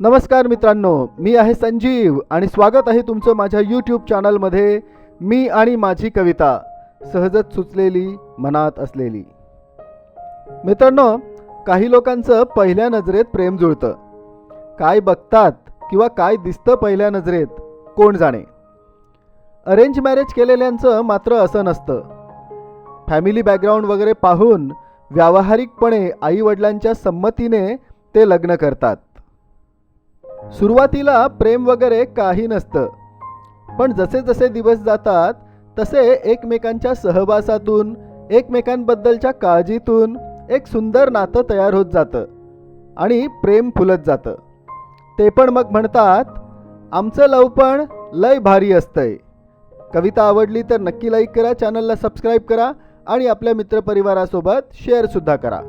नमस्कार मित्रांनो मी आहे संजीव आणि स्वागत आहे तुमचं माझ्या यूट्यूब चॅनलमध्ये मी आणि माझी कविता सहजच सुचलेली मनात असलेली. मित्रांनो काही लोकांचं पहिल्या नजरेत प्रेम जुळतं. काय बघतात किंवा काय दिसतं पहिल्या नजरेत कोण जाणे? अरेंज मॅरेज केलेल्यांचं मात्र असं नसतं. फॅमिली बॅकग्राऊंड वगैरे पाहून व्यावहारिकपणे आईवडिलांच्या संमतीने ते लग्न करतात. सुरुवातीला प्रेम वगैरे काही नसतं. पण जसे जसे दिवस जातात तसे एकमेकांच्या सहवासातून एकमेकांबद्दलच्या काळजीतून एक सुंदर नातं तयार होत जातं आणि प्रेम फुलत जातं. ते पण मग म्हणतात आमचं लव पण लय भारी असतंय. कविता आवडली तर नक्की लाईक करा चॅनलला सबस्क्राईब करा आणि आपल्या मित्रपरिवारासोबत शेअरसुद्धा करा.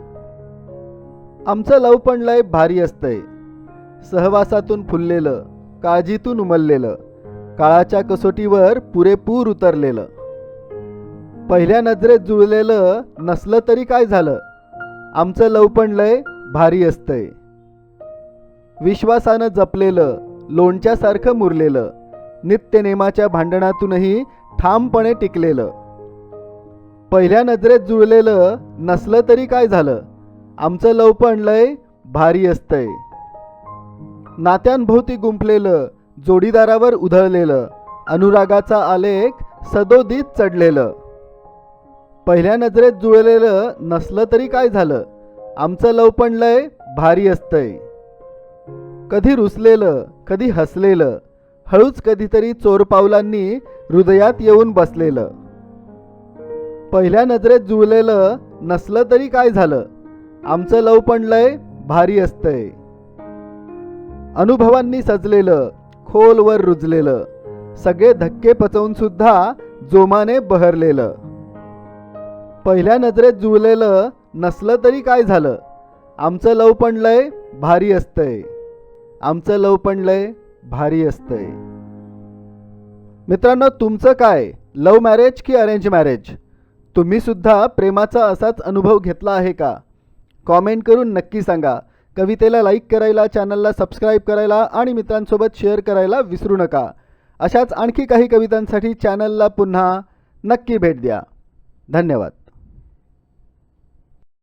आमचं लव पण लय भारी असतंय. सहवासातून फुललेलं काळजीतून उमललेलं काळाच्या कसोटीवर पुरेपूर उतरलेलं. पहिल्या नजरेत जुळलेलं नसलं तरी काय झालं? आमचं लव पण लय भारी असतंय. विश्वासानं जपलेलं लोणच्यासारखं मुरलेलं नित्यनेमाच्या भांडणातूनही ठामपणे टिकलेलं. पहिल्या नजरेत जुळलेलं नसलं तरी काय झालं? आमचं लव पण लय भारी असतंय. नात्यांभोवती गुंफलेलं जोडीदारावर उधळलेलं अनुरागाचा आलेख सदोदित चढलेलं. पहिल्या नजरेत जुळलेलं नसलं तरी काय झालं? आमचं लव पण लय भारी असतंय. कधी रुसलेलं कधी हसलेलं हळूच कधीतरी चोर पावलांनी हृदयात येऊन बसलेलं. पहिल्या नजरेत जुळलेलं नसलं तरी काय झालं? आमचं लव पण लय भारी असतंय. अनुभवांनी सजलेलं खोलवर रुजलेलं सगळे धक्के पचवून सुद्धा जोमाने बहरलेलं. पहिल्या नजरेत जुळलेलं नसलं तरी काय झालं? आमचं लव पण लय भारी असतंय. आमचं लव पण लय भारी असतंय. मित्रांनो तुमचं काय? लव मॅरेज की अरेंज मॅरेज? तुम्ही सुद्धा प्रेमाचा असाच अनुभव घेतला आहे का? कॉमेंट करून नक्की सांगा. कवितेला लाईक करायला चॅनलला सबस्क्राईब करायला आणि मित्रांसोबत शेअर करायला विसरू नका. अशाच आणखी काही कवितांसाठी चॅनलला पुन्हा नक्की भेट द्या. धन्यवाद.